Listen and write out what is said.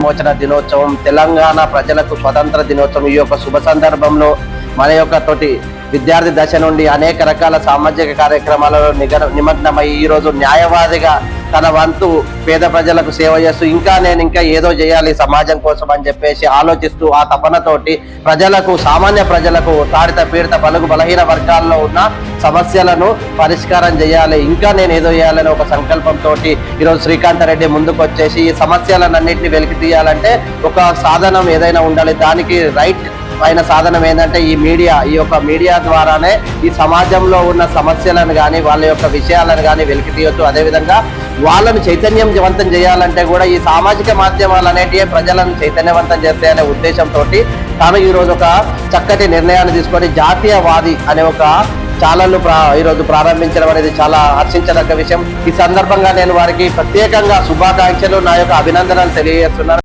విమోచన దినోత్సవం తెలంగాణ ప్రజలకు స్వతంత్ర దినోత్సవం. ఈ యొక్క శుభ సందర్భంలో మన యొక్క తోటి విద్యార్థి దశ నుండి అనేక రకాల సామాజిక కార్యక్రమాలలో నిగ నిమగ్నమై ఈరోజు న్యాయవాదిగా తన వంతు పేద ప్రజలకు సేవ చేస్తూ ఇంకా నేను ఇంకా ఏదో చేయాలి సమాజం కోసం అని చెప్పేసి ఆలోచిస్తూ ఆ తపనతోటి ప్రజలకు సామాన్య ప్రజలకు తాడిత పీడిత బలుగు బలహీన వర్గాల్లో ఉన్న సమస్యలను పరిష్కారం చేయాలి. ఇంకా నేను ఏదో చేయాలని ఒక సంకల్పంతో ఈరోజు శ్రీకాంత్ రెడ్డి ముందుకు వచ్చేసి ఈ సమస్యలన్నింటినీ వెలికి తీయాలంటే ఒక సాధనం ఏదైనా ఉండాలి. దానికి రైట్ అయిన సాధనం ఏంటంటే ఈ మీడియా ఈ యొక్క మీడియా ద్వారానే ఈ సమాజంలో ఉన్న సమస్యలను కానీ వాళ్ళ యొక్క విషయాలను కానీ వెలికి తీయొచ్చు. అదేవిధంగా వాళ్ళను చైతన్యవంతం చేయాలంటే కూడా ఈ సామాజిక మాధ్యమాలు అనేటివి ప్రజలను చైతన్యవంతం చేస్తాయి అనే ఉద్దేశంతో తాను ఈరోజు ఒక చక్కటి నిర్ణయాన్ని తీసుకొని జాతీయవాది అనే ఒక ఛానల్ను ప్రా ఈరోజు ప్రారంభించడం అనేది చాలా హర్షించదగ్గ విషయం. ఈ సందర్భంగా నేను వారికి ప్రత్యేకంగా శుభాకాంక్షలు. నా యొక్క అభినందనలు తెలియజేస్తున్నాను.